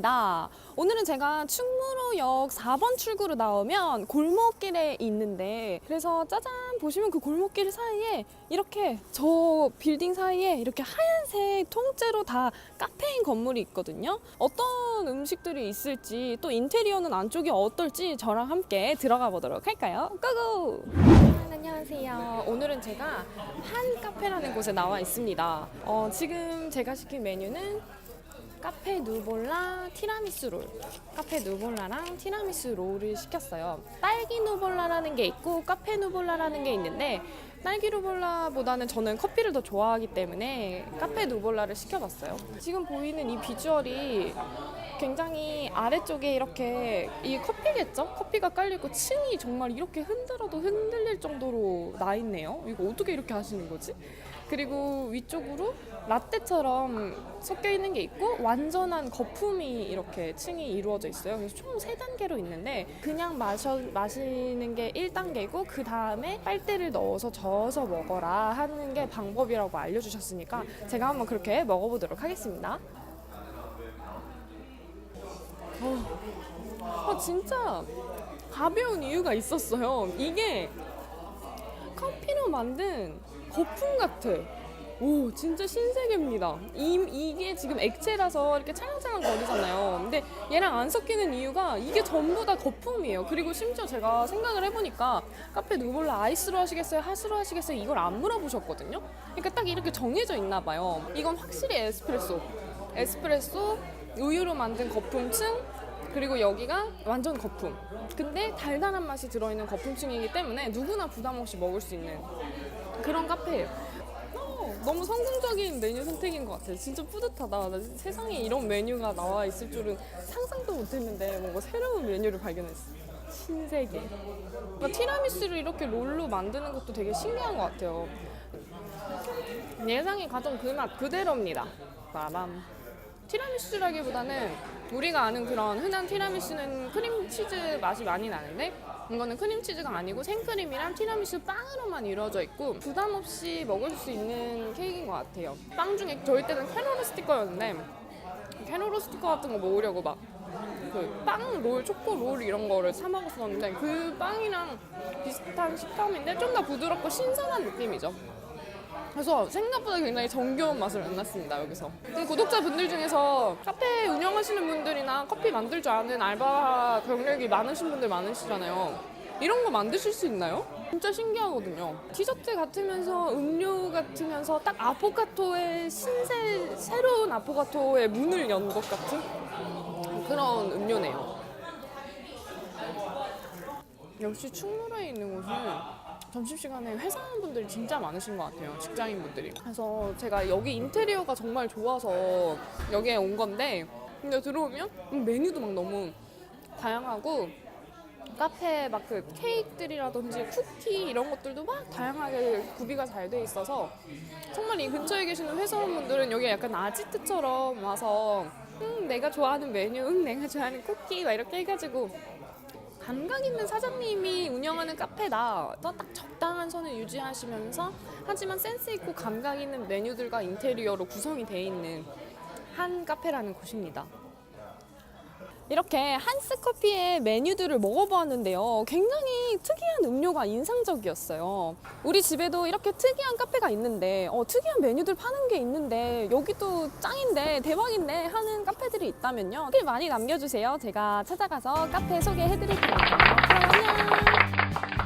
반갑습니다. 오늘은 제가 충무로역 4번 출구로 나오면 골목길에 있는데 그래서 짜잔 보시면 그 골목길 사이에 이렇게 저 빌딩 사이에 이렇게 하얀색 통째로 다 카페인 건물이 있거든요. 어떤 음식들이 있을지 또 인테리어는 안쪽이 어떨지 저랑 함께 들어가 보도록 할까요? 고고! 안녕하세요. 오늘은 제가 한 카페라는 곳에 나와 있습니다. 어, 지금 제가 시킨 메뉴는 카페 누볼라 티라미수 롤. 카페 누볼라랑 티라미수 롤을 시켰어요. 딸기 누볼라라는 게 있고 카페 누볼라라는 게 있는데 딸기 누볼라보다는 저는 커피를 더 좋아하기 때문에 카페 누볼라를 시켜봤어요. 지금 보이는 이 비주얼이 굉장히 아래쪽에 이렇게 이 커피겠죠? 커피가 깔리고 층이 정말 이렇게 흔들어도 흔들릴 정도로 나 있네요. 이거 어떻게 이렇게 하시는 거지? 그리고 위쪽으로 라떼처럼 섞여 있는 게 있고 완전한 거품이 이렇게 층이 이루어져 있어요. 그래서 총 세 단계로 있는데 그냥 마셔 마시는 게 1단계고 그 다음에 빨대를 넣어서 저어서 먹어라 하는 게 방법이라고 알려주셨으니까 제가 한번 그렇게 먹어보도록 하겠습니다. 어, 어, 진짜 가벼운 이유가 있었어요. 이게 커피로 만든 거품 같아. 오, 진짜 신세계입니다. 이, 이게 지금 액체라서 이렇게 찰랑찰랑 거리잖아요. 근데 얘랑 안 섞이는 이유가 이게 전부 다 거품이에요. 그리고 심지어 제가 생각을 해보니까 카페 누볼라 아이스로 하시겠어요? 핫으로 하시겠어요? 이걸 안 물어보셨거든요. 그러니까 딱 이렇게 정해져 있나 봐요. 이건 확실히 에스프레소. 에스프레소, 우유로 만든 거품층, 그리고 여기가 완전 거품. 근데 달달한 맛이 들어있는 거품층이기 때문에 누구나 부담 없이 먹을 수 있는 그런 카페예요. 어, 너무 성공적인 메뉴 선택인 것 같아요. 진짜 뿌듯하다. 나 세상에 이런 메뉴가 나와 있을 줄은 상상도 못했는데 뭔가 새로운 메뉴를 발견했어. 신세계. 뭔가 티라미수를 이렇게 롤로 만드는 것도 되게 신기한 것 같아요. 예상이 가던 그 맛 그대로입니다. 빠밤. 티라미수라기보다는 우리가 아는 그런 흔한 티라미수는 크림치즈 맛이 많이 나는데 이거는 크림치즈가 아니고 생크림이랑 티라미수 빵으로만 이루어져 있고 부담 없이 먹을 수 있는 케이크인 것 같아요. 빵 중에 저희 때는 캐로로 스티커였는데 캐로로 스티커 같은 거 먹으려고 막 그빵 롤, 초코 롤 이런 거를 사 먹었었는데 그 빵이랑 비슷한 식감인데 좀 더 부드럽고 신선한 느낌이죠. 그래서 생각보다 굉장히 정겨운 맛을 만났습니다 여기서. 구독자분들 중에서 카페 운영하시는 분들이나 커피 만들 줄 아는 알바 경력이 많으신 분들 많으시잖아요. 이런 거 만드실 수 있나요? 진짜 신기하거든요. 디저트 같으면서 음료 같으면서 딱 아포가토의 신세 새로운 아포가토의 문을 연 것 같은 그런 음료네요. 역시 충무로에 있는 곳은 점심시간에 회사원분들이 진짜 많으신 것 같아요. 직장인분들이. 그래서 제가 여기 인테리어가 정말 좋아서 여기에 온 건데 근데 들어오면 음, 메뉴도 막 너무 다양하고 카페 막 그 케이크들이라든지 쿠키 이런 것들도 막 다양하게 구비가 잘 돼 있어서 정말 이 근처에 계시는 회사원분들은 여기 약간 아지트처럼 와서 음, 내가 좋아하는 메뉴, 음, 내가 좋아하는 쿠키 막 이렇게 해가지고 감각 있는 사장님이 운영하는 카페다. 또딱 적당한 선을 유지하시면서 하지만 센스 있고 감각 있는 메뉴들과 인테리어로 구성이 돼 있는 한 카페라는 곳입니다. 이렇게 한스 커피의 메뉴들을 먹어보았는데요. 굉장히 특이한 음료가 인상적이었어요. 우리 집에도 이렇게 특이한 카페가 있는데, 어, 특이한 메뉴들 파는 게 있는데, 여기도 짱인데, 대박인데 하는 카페들이 있다면요. 댓글 많이 남겨주세요. 제가 찾아가서 카페 소개해드릴게요. 안녕!